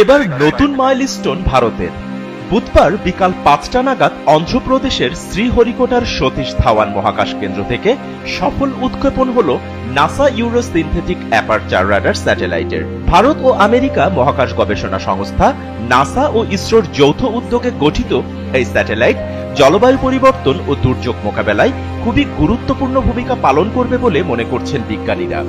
এবার নতুন মাইলস্টোন ভারতের। বুধবার বিকাল পাঁচটা নাগাদ অন্ধ্রপ্রদেশের শ্রীহরিকোটার সতীশ ধাওয়ান মহাকাশ কেন্দ্র থেকে সফল উৎক্ষেপণ হল NASA ISRO synthetic aperture radar স্যাটেলাইটের। ভারত ও আমেরিকা মহাকাশ গবেষণা সংস্থা নাসা ও ইসরোর যৌথ উদ্যোগে গঠিত এই স্যাটেলাইট জলবায়ু পরিবর্তন ও দুর্যোগ মোকাবেলায় খুবই গুরুত্বপূর্ণ ভূমিকা পালন করবে বলে মনে করছেন বিজ্ঞানীরা।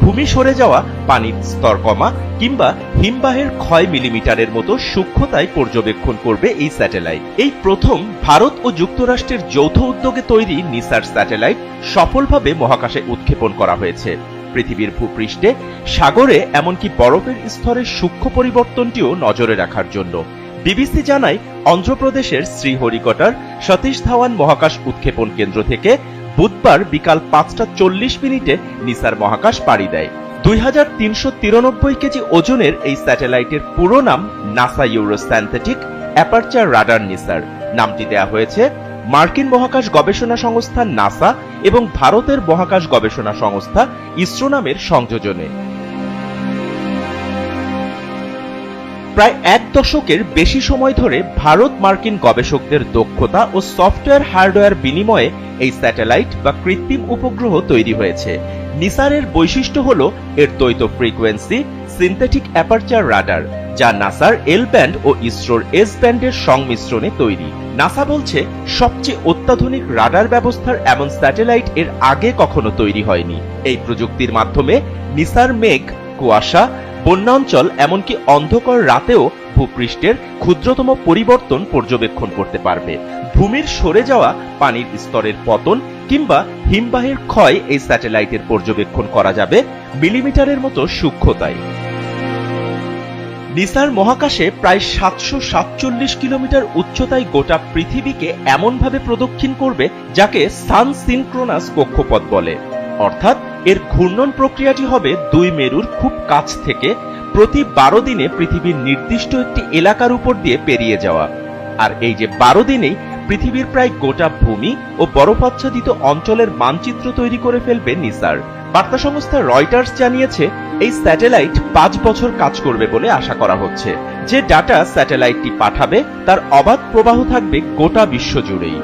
ভূমি সরে যাওয়া, পানির স্তর কমা কিংবা হিমবাহের ক্ষয় মিলিমিটারের মতো সূক্ষ্মতায় পর্যবেক্ষণ করবে এই স্যাটেলাইট। এই প্রথম ভারত ও যুক্তরাষ্ট্রের যৌথ উদ্যোগে তৈরি নিসার স্যাটেলাইট সফলভাবে মহাকাশে উৎক্ষেপণ করা হয়েছে। পৃথিবীর ভূপৃষ্ঠে সাগরে এমনকি বরফের স্তরের সূক্ষ্ম পরিবর্তনটিও নজরে রাখার জন্য। বিবিসি জানায়, অন্ধ্রপ্রদেশের শ্রীহরিকটার সতীশ ধাওয়ান মহাকাশ উৎক্ষেপণ কেন্দ্র থেকে বুধবার বিকাল পাঁচটা চল্লিশ মিনিটে নিসার মহাকাশ পাড়ি দেয়। দুই হাজার তিনশো তিরানব্বই কেজি ওজনের এই স্যাটেলাইটের পুরো নাম NASA ISRO synthetic aperture radar NISAR. নামটি দেয়া হয়েছে মার্কিন মহাকাশ গবেষণা সংস্থা নাসা এবং ভারতের মহাকাশ গবেষণা সংস্থা ইসরো নামের সংযোজনে। প্রায় এক দশকের বেশি সময় ধরে ভারত মার্কিন গবেষকদের দক্ষতা ও সফটওয়্যার হার্ডওয়্যার বিনিময়ে এই স্যাটেলাইট বা কৃত্রিম উপগ্রহ তৈরি হয়েছে। নিসারের বৈশিষ্ট্য হল এর দ্বৈত ফ্রিকোয়েন্সি, সিনথেটিক অ্যাপারচার রাডার, যা নাসার এল ব্যান্ড ও ইসরোর এস ব্যান্ডের সংমিশ্রণে তৈরি। নাসা বলছে, সবচেয়ে অত্যাধুনিক রাডার ব্যবস্থার এমন স্যাটেলাইট এর আগে কখনো তৈরি হয়নি। এই প্রযুক্তির মাধ্যমে নিসার মেঘ, কুয়াশা বন্যাঞ্চল এমনকি অন্ধকার রাতেও ভূপৃষ্ঠের ক্ষুদ্রতম পরিবর্তন পর্যবেক্ষণ করতে পারবে। ভূমির সরে যাওয়া পানির স্তরের পতন কিংবা হিমবাহের ক্ষয় এই স্যাটেলাইটের পর্যবেক্ষণ করা যাবে মিলিমিটারের মতো সূক্ষ্মতায়। নিসার মহাকাশে প্রায় সাতশো সাতচল্লিশ কিলোমিটার উচ্চতায় গোটা পৃথিবীকে এমনভাবে প্রদক্ষিণ করবে যাকে সান সিনক্রোনাস কক্ষপথ বলে। অর্থাৎ এর ঘূর্ণন প্রক্রিয়াটি হবে দুই মেরুর খুব কাছ থেকে প্রতি বারো দিনে পৃথিবীর নির্দিষ্ট একটি এলাকার উপর দিয়ে পেরিয়ে যাওয়া। আর এই যে বারো দিনেই পৃথিবীর প্রায় গোটা ভূমি ও বরফাচ্ছাদিত অঞ্চলের মানচিত্র তৈরি করে ফেলবে নিসার। বার্তা সংস্থা রয়টার্স জানিয়েছে, এই স্যাটেলাইট পাঁচ বছর কাজ করবে বলে আশা করা হচ্ছে। যে ডাটা স্যাটেলাইটটি পাঠাবে, তার অবাধ প্রবাহ থাকবে গোটা বিশ্ব জুড়েই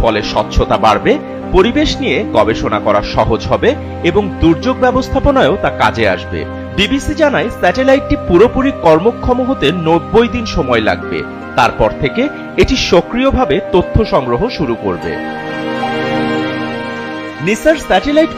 ফলে স্বচ্ছতা বাড়বে পরিবেশ নিয়ে গবেষণা করা সহজ হবে এবং দুর্যোগ ব্যবস্থাপনায়ও তা কাজে আসবে। বিবিসি জানায়, স্যাটেলাইটটি পুরোপুরি কর্মক্ষম হতে নব্বই দিন সময় লাগবে। তারপর থেকে এটি সক্রিয়ভাবে তথ্য সংগ্রহ শুরু করবে। নিসার স্যাটেলাইট